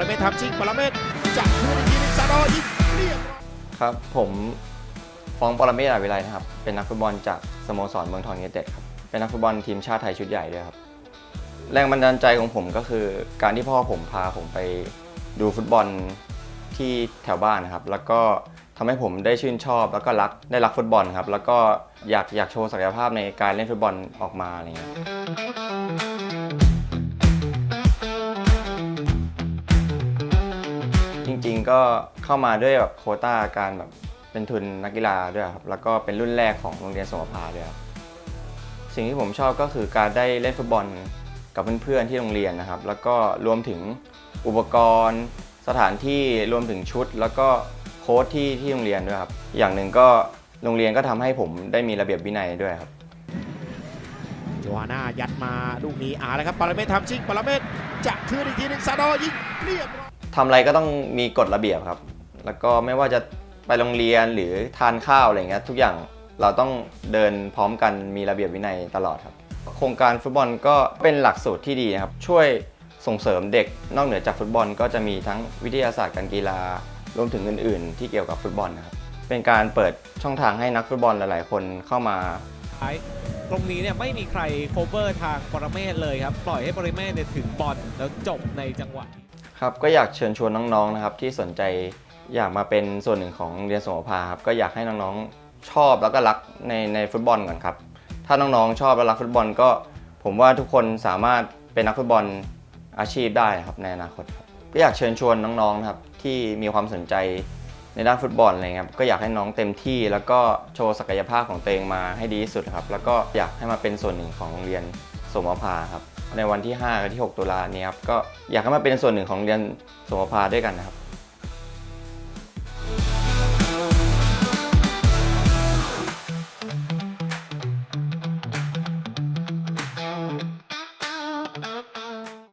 รเมศทำชิงปรเมศจะคืนอีกทีหนึงซาดอยิงเรียบร้อยครับ ผมฟองปรเมศอาวิไลนะครับ เป็นนักฟุตบอลจากสโมสรเมืองทองยูไนเต็ดครับ เป็นนักฟุตบอลทีมชาติไทยชุดใหญ่ด้วยครับ แรงบันดาลใจของผมก็คือ การที่พ่อผมพาผมไปดูฟุตบอลที่แถวบ้านนะครับ แล้วก็ทำให้ผมได้ชื่นชอบแล้วก็รักได้รักฟุตบอลครับ แล้วก็อยากอยากโชว์ศักยภาพในการเล่นฟุตบอลออกมาอะไรเงี้ย ๆก็เข้ามาด้วยแบบโควต้าการแบบเป็นทุนนักกีฬาด้วยครับแล้วก็เป็นรุ่นแรกของโรงเรียนสมภาด้วยครับสิ่งที่ผมชอบก็คือการได้เล่นฟุตบอลกับเพื่อนๆที่โรงเรียนนะครับ แล้วก็รวมถึงอุปกรณ์ สถานที่รวมถึงชุด แล้วก็โค้ชที่ที่โรงเรียนด้วยครับ อย่างหนึ่งก็โรงเรียนก็ทำให้ผมได้มีระเบียบวินัยด้วยครับโจฮาน่ายัดมาลูกนี้อาแล้วครับปรเมศทำชิงปรเมศจะคืนอีกทีหนึ่งซาดอยิงเรียบร้อย ทำอะไรก็ต้องมีกฎระเบียบครับ แล้วก็ไม่ว่าจะไปโรงเรียนหรือทานข้าวอะไรเงี้ยทุกอย่างเราต้องเดินพร้อมกันมีระเบียบวินัยตลอดครับ โครงการฟุตบอลก็เป็นหลักสูตรที่ดีนะครับ ช่วยส่งเสริมเด็กนอกเหนือจากฟุตบอล ก็จะมีทั้งวิทยาศาสตร์การกีฬารวมถึงอื่น ๆ ที่เกี่ยวกับฟุตบอลนะครับเป็นการเปิดช่องทางให้นักฟุตบอลหลาย ๆ คนเข้ามาตรงนี้เนี่ยไม่มีใครโคเวอร์ทางปรเมศเลยครับ ปล่อยให้ปรเมศเนี่ยถึงบอลแล้วจบในจังหวะ ครับก็อยากเชิญชวนน้องๆนะครับที่สนใจอยากมาเป็นส่วนหนึ่งของเรียนสมภาครับก็อยากให้น้องๆชอบแล้วก็รักในในฟุตบอลก่อนครับ ถ้าน้องๆชอบและรักฟุตบอลก็ ผมว่าทุกคนสามารถเป็นนักฟุตบอลอาชีพได้ครับในอนาคตครับก็อยากเชิญชวนน้องๆนะครับที่มีความสนใจในด้านฟุตบอลอะไรเงี้ยครับก็อยากให้น้องเต็มที่แล้วก็โชว์ศักยภาพของตัวเองมาให้ดีที่สุดครับ แล้วก็อยากให้มาเป็นส่วนหนึ่งของโรงเรียน สมภาครับ ในวันที่5กับที่ 6 ตุลานี้ครับก็อยากให้มาเป็นส่วนหนึ่งของโรงเรียนสมภาด้วยกันนะครับ